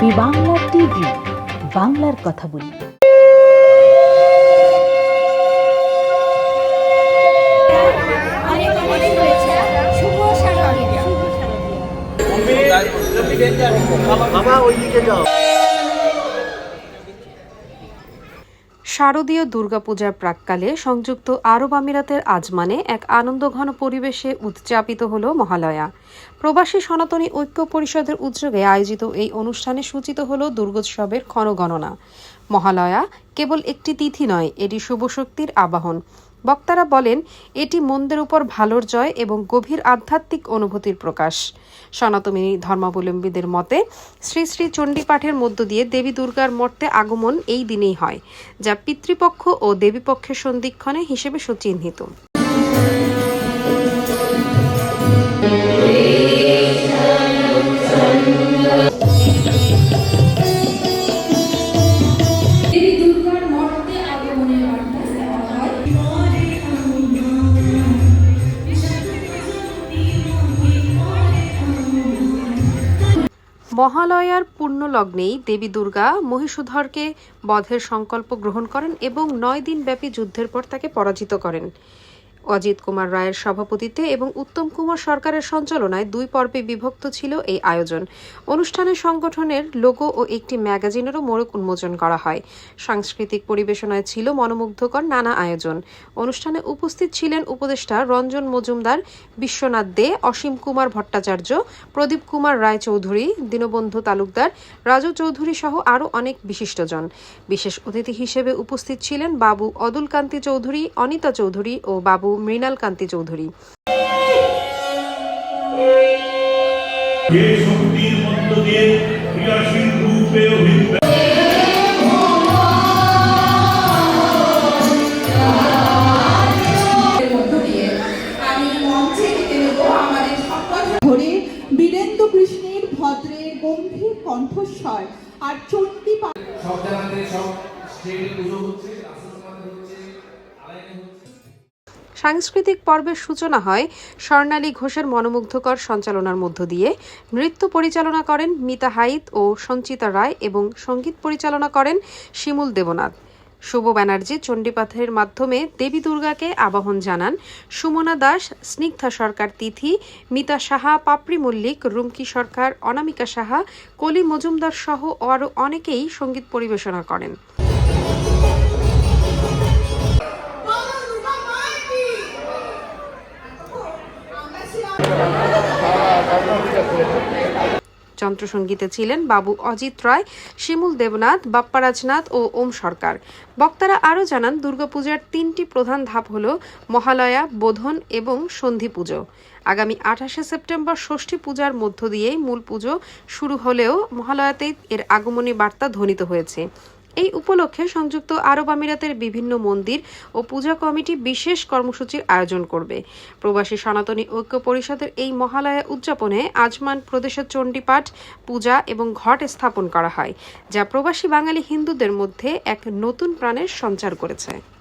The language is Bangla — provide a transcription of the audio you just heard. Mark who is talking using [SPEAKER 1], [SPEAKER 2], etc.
[SPEAKER 1] বি বাংলা টিভি বাংলার কথা বলি।
[SPEAKER 2] বাবা ওই দিকে যাও।
[SPEAKER 3] শারদীয় দুর্গাপূজার প্রাককালে সংযুক্ত আরব আমিরাতের আজমানে এক আনন্দঘন পরিবেশে উদযাপিত হল মহালয়া। প্রবাসী সনাতনী ঐক্য পরিষদের উদ্যোগে আয়োজিত এই অনুষ্ঠানে সূচিত হল দুর্গোৎসবের ক্ষণগণনা। মহালয়া কেবল একটি তিথি নয়, এটি শুভ শক্তির আবাহন। বক্তারা বলেন, এটি মন্দের উপর ভালোর জয় এবং গভীর আধ্যাত্মিক অনুভূতির প্রকাশ। সনাতনী ধর্মাবলম্বীদের মতে, শ্রী শ্রী চণ্ডীপাঠের মধ্য দিয়ে দেবী দুর্গার মর্তে আগমন এই দিনেই হয়, যা পিতৃপক্ষ ও দেবীপক্ষের সন্ধিক্ষণে হিসেবে সুচিহ্নিত। মহালয়ার পূর্ণ লগ্নেই দেবী দুর্গা মহিষুধরকে বধের সংকল্প গ্রহণ করেন এবং নয় দিন ব্যাপী যুদ্ধের পর তাকে পরাজিত করেন। অজিত কুমার রায়ের সভাপতিত্বে এবং উত্তম কুমার সরকারের সঞ্চালনায় দুই পর্বে বিভক্ত ছিল এই আয়োজন। অনুষ্ঠানে সংগঠনের লোগো ও একটি ম্যাগাজিনেরও মোড়ক উন্মোচন করা হয়। সাংস্কৃতিক পরিবেশনায় ছিল মনোমুগ্ধকর নানা আয়োজন। অনুষ্ঠানে উপস্থিত ছিলেন উপদেষ্টা রঞ্জন মজুমদার, বিশ্বনাথ দে, অসীম কুমার ভট্টাচার্য, প্রদীপ কুমার রায় চৌধুরী দীনবন্ধু তালুকদার, রাজু চৌধুরী সহ আরও অনেক বিশিষ্টজন। বিশেষ অতিথি হিসেবে উপস্থিত ছিলেন বাবু অদুলকান্তি চৌধুরী, অনিতা চৌধুরী ও বাবু মৃণাল কান্তি চৌধুরী।
[SPEAKER 4] বীরেন্দ্র কৃষ্ণের ভদ্রের গম্ভীর কণ্ঠস্বর আর চণ্ডী
[SPEAKER 5] সব জায়গাতে সব পুজো হচ্ছে
[SPEAKER 3] সাংস্কৃতিক পর্বের সূচনা হয় স্বর্ণালী ঘোষের মনোমুগ্ধকর সঞ্চালনার মধ্য দিয়ে। নৃত্য পরিচালনা করেন মিতা হাইত ও সঞ্চিতা রায় এবং সংগীত পরিচালনা করেন শিমুল দেবনাথ। শুভ ব্যানার্জি চণ্ডীপাথের মাধ্যমে দেবী দুর্গাকে আবাহন জানান সুমনা দাস, স্নিগ্ধা সরকার তিথি, মিতা সাহা, পাপড়ি মল্লিক, রুমকি সরকার, অনামিকা সাহা, কলি মজুমদার সহ আরও অনেকেই সংগীত পরিবেশনা করেন। যন্ত্রসঙ্গীতে ছিলেন বাবু অজিত রায়, শিমুল দেবনাথ বাপ্পা রাজনাথ ও ওম সরকার। বক্তারা আরও জানান, দুর্গাপূজার তিনটি প্রধান ধাপ হল মহালয়া, বোধন এবং সন্ধি পুজো। আগামী আঠাশে সেপ্টেম্বর ষষ্ঠী পূজার মধ্য দিয়েই মূল পুজো শুরু হলেও মহালয়াতেই এর আগমনী বার্তা ধ্বনিত হয়েছে। এই উপলক্ষে সংযুক্ত আরব আমিরাতের বিভিন্ন মন্দির ও পূজা কমিটি বিশেষ কর্মসূচির আয়োজন করবে। প্রবাসী সনাতনী ঐক্য পরিষদের এই মহালয়া উদযাপনে আজমান প্রদেশের চণ্ডীপাঠ, পূজা এবং ঘট স্থাপন করা হয়, যা প্রবাসী বাঙালি হিন্দুদের মধ্যে এক নতুন প্রাণের সঞ্চার করেছে।